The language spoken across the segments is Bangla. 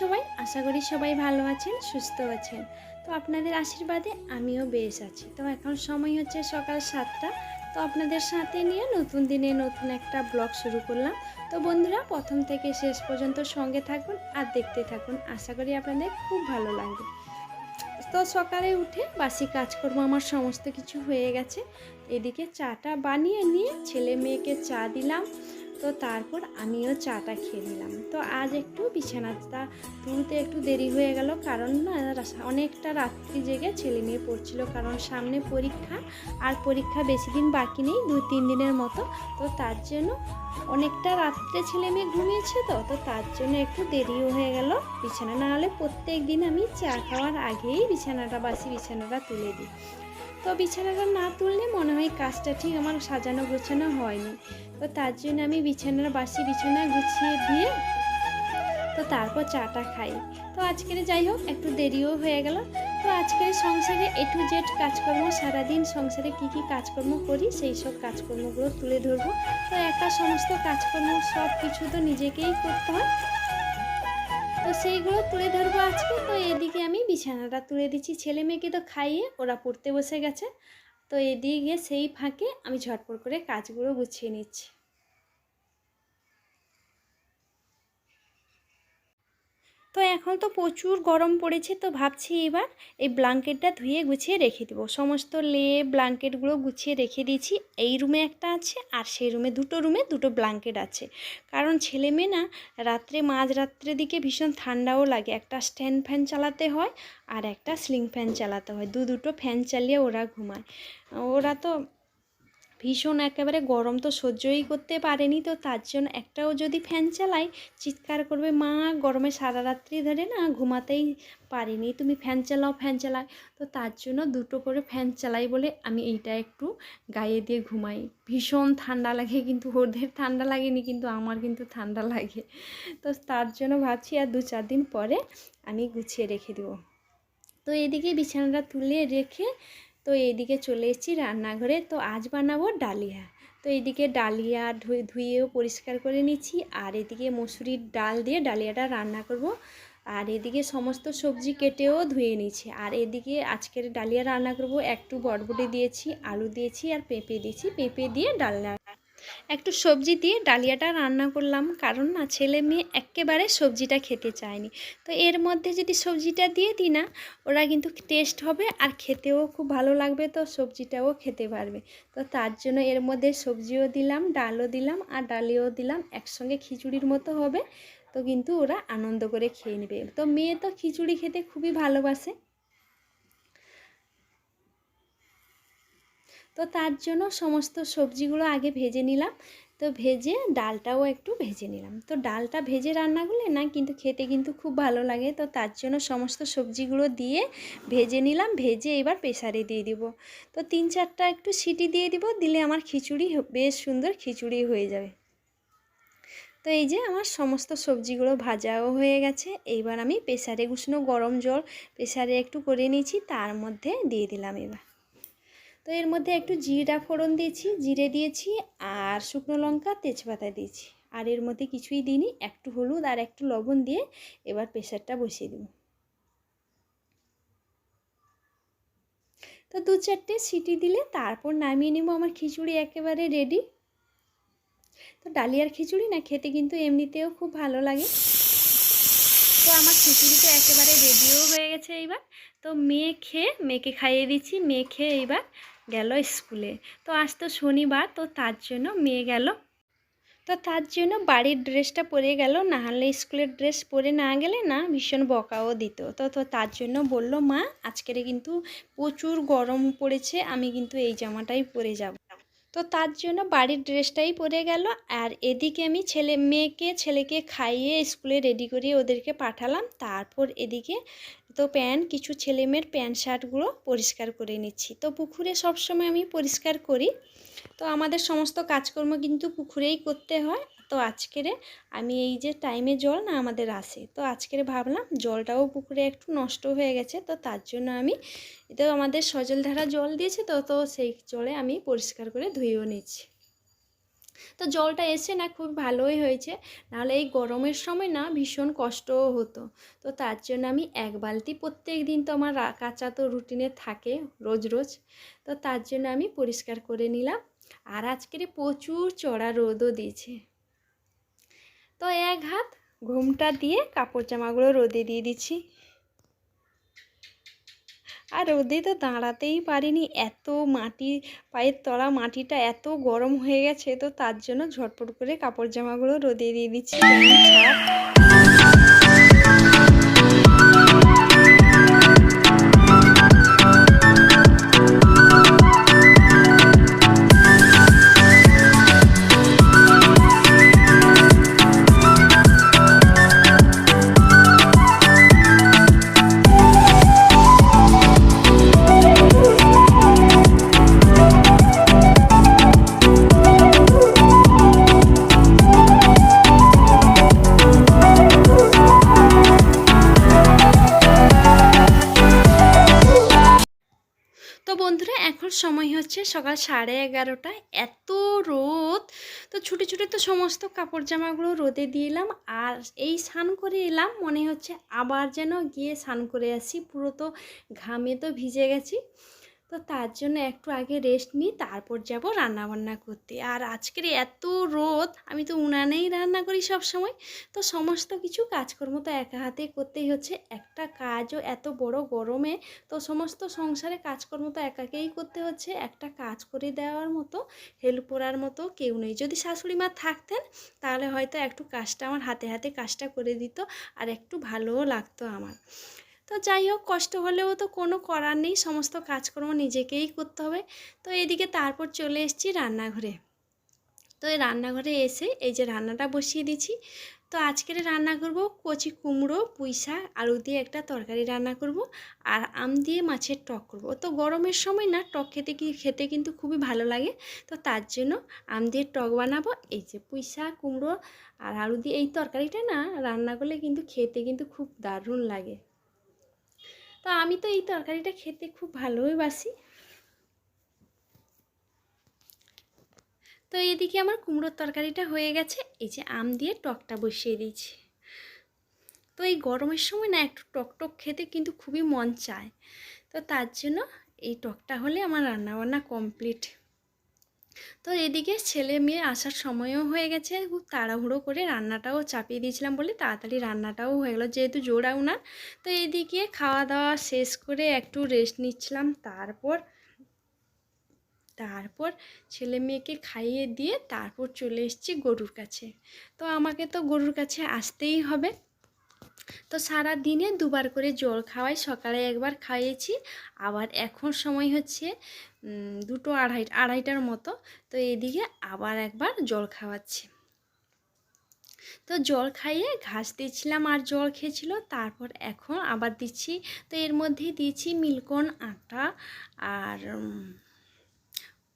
সবাই? আশা করি সবাই ভালো আছেন, সুস্থ আছেন। তো আপনাদের আশীর্বাদে আমিও বেশ আছি। তো এখন সময় হচ্ছে সকাল সাতটা। তো আপনাদের সাথে নিয়ে নতুন দিনে নতুন একটা ব্লগ শুরু করলাম। তো বন্ধুরা, প্রথম থেকে শেষ পর্যন্ত সঙ্গে থাকুন আর দেখতে থাকুন। আশা করি আপনাদের খুব ভালো লাগবে। তো সকালে উঠে বাসি কাজকর্ম আমার সমস্ত কিছু হয়ে গেছে। এদিকে চাটা বানিয়ে নিয়ে ছেলে মেয়েকে চা দিলাম। তো তারপর আমিও চাটা খেয়ে নিলাম। তো আজ একটু বিছানাটা তুলতে একটু দেরি হয়ে গেল কারণ না অনেকটা রাত্রি জেগে ছেলে মেয়ে পড়ছিল কারণ সামনে পরীক্ষা আর পরীক্ষা বেশি দিন বাকি নেই দু তিন দিনের মতো। তো তার জন্য অনেকটা রাত্রে ছেলে মেয়ে ঘুমিয়েছে তো তো তার জন্য একটু দেরিও হয়ে গেল বিছানা। না হলে প্রত্যেক দিন আমি চা খাওয়ার আগেই বিছানাটা বাসি বিছানাটা তুলে দিই। তো বিছানাটা না তুললে মনে হয় কাজটা ঠিক আমার সাজানো গোছানো হয়নি। তো তার জন্য আমি বিছানার বাসি বিছানা গুছিয়ে দিয়ে তো তারপর চাটা খাই। তো আজকের যাই হোক, একটু দেরিও হয়ে গেল। তো আজকের সংসারে এ টু জেড কাজকর্ম, সারাদিন সংসারে কি কি কাজকর্ম করি, সেই সব কাজকর্মগুলো তুলে ধরবো। তো একা সমস্ত কাজকর্ম সব কিছু তো নিজেকেই করতে হয়। তো সেইগুলো তুলে ধরবো আজকে। তো এদিকে আমি বিছানাটা তুলে দিচ্ছি। ছেলে মেয়েকে তো খাইয়ে ওরা পড়তে বসে গেছে। তো এদিকে সেই ফাঁকে আমি ঝটপট করে কাজগুলো গুছিয়ে নিচ্ছি। তো এখন তো প্রচুর গরম পড়েছে, তো ভাবছি এবার এই ব্ল্যাঙ্কেটটা ধুয়ে গুছিয়ে রেখে দেবো। সমস্ত লে ব্ল্যাঙ্কেটগুলো গুছিয়ে রেখে দিয়েছি। এই রুমে একটা আছে আর সেই রুমে দুটো রুমে দুটো ব্ল্যাঙ্কেট আছে। কারণ ছেলে মেয়ে না, রাত্রে মাঝ রাত্রের দিকে ভীষণ ঠান্ডাও লাগে। একটা স্ট্যান্ড ফ্যান চালাতে হয় আর একটা স্লিং ফ্যান চালাতে হয়। দু দুটো ফ্যান চালিয়ে ওরা ঘুমায়। ওরা তো ভীষণ একেবারে গরম তো সহ্যই করতে পারেনি তো তার জন্য একটাও যদি ফ্যান চালাই, চিৎকার করবে, মা, গরমে সারা রাত্রি ধরে না ঘুমাতেই পারিনি, তুমি ফ্যান চালাও ফ্যান চালাও। তো তার জন্য দুটো করে ফ্যান চালাই বলে আমি এইটা একটু গায়ে দিয়ে ঘুমাই। ভীষণ ঠান্ডা লাগে কিন্তু, ওদের ঠান্ডা লাগেনি কিন্তু, আমার কিন্তু ঠান্ডা লাগে। তো তার জন্য ভাবছি আর দু চার দিন পরে আমি গুছিয়ে রেখে দেবো। তো এদিকে বিছানাটা তুলে রেখে তো এইদিকে চলে এসেছি রান্নাঘরে। তো আজ বানাবো ডালিয়া। তো এইদিকে ডালিয়া ধুয়ে ধুয়েও পরিষ্কার করে নিচ্ছি। আর এদিকে মসুরির ডাল দিয়ে ডালিয়াটা রান্না করব। আর এদিকে সমস্ত সবজি কেটেও ধুয়ে নিচ্ছি। আর এদিকে আজকের ডালিয়া রান্না করব। একটু বটবটি দিয়েছি, আলু দিয়েছি আর পেঁপে দিয়েছি। পেঁপে দিয়ে ডালনা একটু সবজি দিয়ে ডালিয়াটা রান্না করলাম। কারণ না, ছেলে মেয়ে একেবারে সবজিটা খেতে চায়নি। তো এর মধ্যে যদি সবজিটা দিয়ে দিই না, ওরা কিন্তু টেস্ট হবে আর খেতেও খুব ভালো লাগবে তো সবজিটাও খেতে পারবে। তো তার জন্য এর মধ্যে সবজিও দিলাম, ডালও দিলাম আর ডালিও দিলাম। একসঙ্গে খিচুড়ির মতো হবে। তো কিন্তু ওরা আনন্দ করে খেয়ে নেবে। তো মেয়ে তো খিচুড়ি খেতে খুবই ভালোবাসে। তো তার জন্য সমস্ত সবজিগুলো আগে ভেজে নিলাম। তো ভেজে ডালটাও একটু ভেজে নিলাম। তো ডালটা ভেজে রান্না করলে না কিন্তু খেতে কিন্তু খুব ভালো লাগে। তো তার জন্য সমস্ত সবজিগুলো দিয়ে ভেজে নিলাম। ভেজে এবার প্রেসারে দিয়ে দিব। তো তিন চারটা একটু সিটি দিয়ে দিব। দিলে আমার খিচুড়ি বেশ সুন্দর খিচুড়ি হয়ে যাবে। তো এই যে আমার সমস্ত সবজিগুলো ভাজাও হয়ে গেছে। এইবার আমি প্রেসারে উষ্ণ গরম জল, প্রেসারে একটু করে নিয়েছি। তার মধ্যে দিয়ে দিলাম এবার। তো এর মধ্যে একটু জিরা ফোড়ন দিয়েছি, জিরে দিয়েছি আর শুকনো লঙ্কা তেজপাতা দিয়েছি। আর এর মধ্যে কিছুই দিইনি, একটু হলুদ আর একটু লবণ দিয়ে এবার প্রেসারটা বসিয়ে দেব। তো দু চারটে সিটি দিলে তারপর নামিয়ে নেব, আমার খিচুড়ি একেবারে রেডি তো ডালিয়ার খিচুড়ি না খেতে কিন্তু এমনিতেও খুব ভালো লাগে। তো আমার খিচুড়ি তো একেবারে রেডিও হয়ে গেছে এইবার। তো মেয়ে খেয়ে, মেয়েকে খাইয়ে দিচ্ছি, মেয়ে খেয়ে এইবার গেল স্কুলে। তো আজ তো শনিবার, তো তার জন্য মেয়ে গেল। তো তার জন্য বাড়ির ড্রেসটা পরে গেল, না হলে স্কুলের ড্রেস পরে না গেলে না ভীষণ বকাও দিত। তো তো তার জন্য বলল, মা, আজকের কিন্তু প্রচুর গরম পড়েছে, আমি কিন্তু এই জামাটাই পরে যাব। তো তার জন্য বাড়ির ড্রেসটাই পরে গেল, আর এদিকে আমি ছেলে, মেয়েকে, ছেলেকে খাইয়ে স্কুলে রেডি করিয়ে ওদেরকে পাঠালাম। তারপর এদিকে তো প্যান্ট, কিছু ছেলে মেয়ের প্যান্ট শার্টগুলো পরিষ্কার করে নিচ্ছি। তো পুকুরে সবসময় আমি পরিষ্কার করি। তো আমাদের সমস্ত কাজকর্ম কিন্তু পুকুরেই করতে হয়। তো আজকেরে আমি এই যে টাইমে জল না আমাদের আসে। তো আজকের ভাবলাম জলটাও পুকুরে একটু নষ্ট হয়ে গেছে। তো তার জন্য আমি তো আমাদের সজলধারা জল দিয়েছে। তো তো সেই জলে আমি পরিষ্কার করে ধুয়েও নিচ্ছি। তো জলটা এসে না খুব ভালোই হয়েছে। নাহলে এই গরমের সময় না ভীষণ কষ্টও হতো। তো তার জন্য আমি এক বালতি প্রত্যেক দিন তো আমার কাঁচা তো রুটিনে থাকে রোজ রোজ। তো তার জন্য আমি পরিষ্কার করে নিলাম। আর আজকের প্রচুর চড়া রোদও দিয়েছে। তো এক হাত ঘুমটা দিয়ে কাপড় জামাগুলো রোদে দিয়ে দিচ্ছি। আর রোদে তো দাঁড়াতেই পারিনি। এত মাটি, পায়ের তলা মাটিটা এত গরম হয়ে গেছে, তো তার জন্য ঝটপট করে কাপড় জামাগুলো রোদে দিয়ে দিচ্ছি। এখন সময় হচ্ছে সকাল সাড়ে এগারোটা এত রোদ। তো ছুটে ছুটে তো সমস্ত কাপড় জামাগুলো রোদে দিয়ে এলাম। আর এই স্নান করে এলাম, মনে হচ্ছে আবার যেন গিয়ে স্নান করে আসি। পুরো তো ঘামে তো ভিজে গেছি। তো তার জন্য একটু আগে রেস্ট নিই, তারপর যাব রান্না বান্না করতে। আর আজকের এত রোদ, আমি তো উনানেই রান্না করি সব সময় তো সমস্ত কিছু কাজকর্ম তো একা হাতে করতেই হচ্ছে। একটা কাজও এত বড় গরমে, তো সমস্ত সংসারে কাজকর্ম তো একাকেই করতে হচ্ছে। একটা কাজ করে দেওয়ার মতো হেল্প করার মতো কেউ নেই। যদি শাশুড়ি মা থাকতেন, তাহলে হয়তো একটু কাজটা আমার হাতে হাতে কাজটা করে দিত, আর একটু ভালোও লাগতো আমার। তো যাই হোক, কষ্ট হলেও তো কোনো করার নেই। সমস্ত কাজকর্ম নিজেকেই করতে হবে। তো এদিকে তারপর চলে এসেছি রান্নাঘরে। তো এই রান্নাঘরে এসে এই যে রান্নাটা বসিয়ে দিচ্ছি তো আজকের রান্না করব কচি কুমড়ো, পুঁই শাক, আলু দিয়ে একটা তরকারি রান্না করব আর আম দিয়ে মাছের টক করব। তো গরমের সময় না, টক খেতে কি, খেতে কিন্তু খুবই ভালো লাগে। তো তার জন্য আম দিয়ে টক বানাবো। এই যে পুঁই শাক, কুমড়ো আর আলু দিয়ে এই তরকারিটা না, রান্না করলে কিন্তু খেতে কিন্তু খুব দারুণ লাগে। তো আমি তো এই তরকারিটা খেতে খুব ভালোবাসি তো এদিকে আমার কুমড়োর তরকারিটা হয়ে গেছে। এই যে আম দিয়ে টকটা বসিয়ে দিয়েছি। তো এই গরমের সময় না একটু টক টক খেতে কিন্তু খুবই মন চায়। তো তার জন্য এই টকটা হলে আমার রান্নাবান্না কমপ্লিট। তো এদিকে ছেলে মেয়ে আসার সময়ও হয়ে গেছে। খুব তাড়াহুড়ো করে রান্নাটাও চাপিয়ে দিয়েছিলাম বলে তাড়াতাড়ি রান্নাটাও হয়ে গেলো, যেহেতু জোড়াও না। তো এদিকে খাওয়া দাওয়া শেষ করে একটু রেস্ট নিচ্ছিলাম। তারপর তারপর ছেলে মেয়েকে খাইয়ে দিয়ে তারপর চলে এসেছি গরুর কাছে। তো আমাকে তো গরুর কাছে আসতেই হবে। তো সারা দিনে দুবার করে জল খাওয়াই, সকালে একবার খাইয়েছি। আবার এখন সময় হচ্ছে দুটো আড়াই, আড়াইটার মতো। তো এদিকে আবার একবার জল খাওয়াচ্ছি। তো জল খাইয়ে ঘাস দিচ্ছিলাম আর জল খেয়েছিল, তারপর এখন আবার দিচ্ছি। তো এর মধ্যেই দিয়েছি মিল্কন আটা আর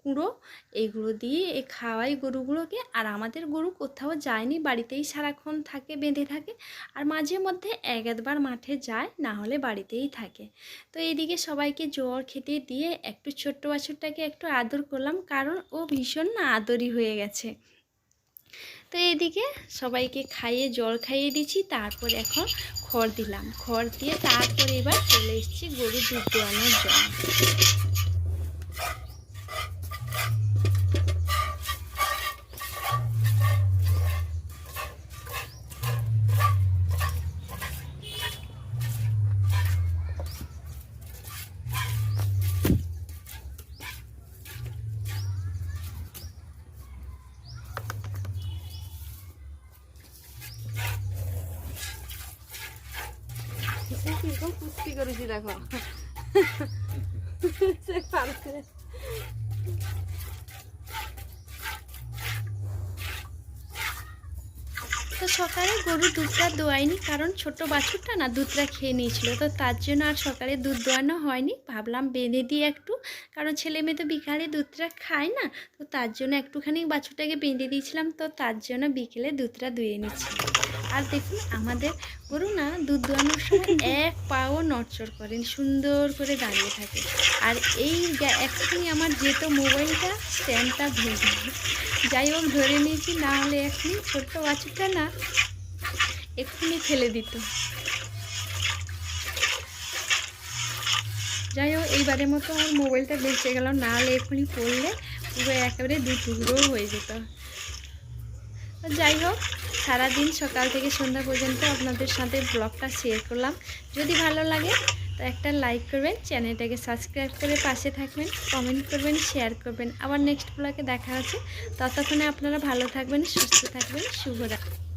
কুঁড়ো এইগুলো দিয়ে এ খাওয়াই গরুগুলোকে। আর আমাদের গরু কোথাও যায়নি, বাড়িতেই সারাক্ষণ থাকে, বেঁধে থাকে। আর মাঝে মধ্যে এক একবার মাঠে যায়, না হলে বাড়িতেই থাকে। তো এইদিকে সবাইকে জল খেতে দিয়ে একটু ছোট্ট বাছুরটাকে একটু আদর করলাম, কারণ ও ভীষণ না আদরই হয়ে গেছে। তো এদিকে সবাইকে খাইয়ে, জল খাইয়ে দিচ্ছি, তারপর এখন খড় দিলাম। খড় দিয়ে তারপর এবার চলে এসেছি গরু দুধ দোয়ানোর জন্য। তো সকালে গরু দুধটা দোয়াইনি, কারণ ছোট বাছুরটা না দুধটা খেয়ে নিয়েছিল, তো তার জন্য আর সকালে দুধ দোয়ানো হয়নি। ভাবলাম বেঁধে দিই একটু, কারণ ছেলে মেয়ে তো বিকালে দুধটা খায় না, তো তার জন্য একটুখানি বাছুরটাকে বেঁধে দিয়েছিলাম, তো তার জন্য বিকেলে দুধটা ধুয়ে নিচ্ছি। আর দেখুন, আমাদের গরু না দুধ দোয়ানোর সময় এক পাও নড়চড় করেন সুন্দর করে দাঁড়িয়ে থাকে। আর এই এখনই আমার যেত মোবাইলটা স্ট্যান্ডটা ভেঙে যাই হোক, ধরে নিয়েছি, না হলে এখনই ছোট্ট বাছুরটা না এক্ষুনি ফেলে দিত। যাই হোক, এইবারের মতো আমার মোবাইলটা বেঁচে গেল, না হলে এক্ষুনি পড়লে পুরো একেবারে দু টুকরো হয়ে যেত। যাই হোক, সারাদিন সকাল থেকে সন্ধ্যা পর্যন্ত আপনাদের সাথে ব্লগটা শেয়ার করলাম। যদি ভালো লাগে, তো একটা লাইক করবেন চ্যানেলটাকে সাবস্ক্রাইব করে পাশে থাকবেন কমেন্ট করবেন শেয়ার করবেন। আবার নেক্সট ব্লগে দেখা আছে ততক্ষণে আপনারা ভালো থাকবেন, সুস্থ থাকবেন, শুভরাত্রি।